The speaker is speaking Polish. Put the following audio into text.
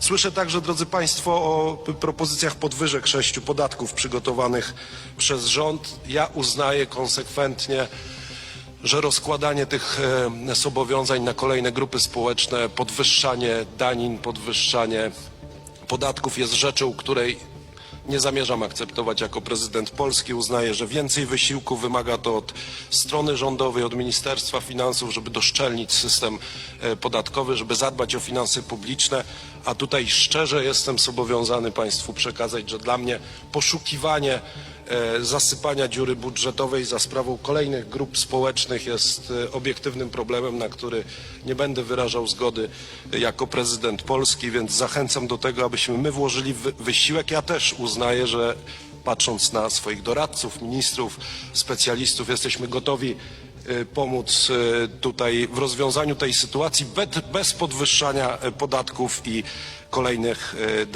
Słyszę także, drodzy Państwo, o propozycjach podwyżek sześciu podatków przygotowanych przez rząd. Ja uznaję konsekwentnie, że rozkładanie tych e, zobowiązań na kolejne grupy społeczne, podwyższanie danin, podwyższanie podatków jest rzeczą, której nie zamierzam akceptować jako prezydent Polski. Uznaję, że więcej wysiłku wymaga to od strony rządowej, od Ministerstwa Finansów, żeby doszczelnić system e, podatkowy, żeby zadbać o finanse publiczne, a tutaj szczerze jestem zobowiązany Państwu przekazać, że dla mnie poszukiwanie zasypania dziury budżetowej za sprawą kolejnych grup społecznych jest e, obiektywnym problemem, na który nie będę wyrażał zgody e, jako prezydent Polski, więc zachęcam do tego, abyśmy my włożyli wy- wysiłek. Ja też uznaję, że patrząc na swoich doradców, ministrów, specjalistów, jesteśmy gotowi e, pomóc e, tutaj w rozwiązaniu tej sytuacji bez, podwyższania e, podatków i kolejnych e.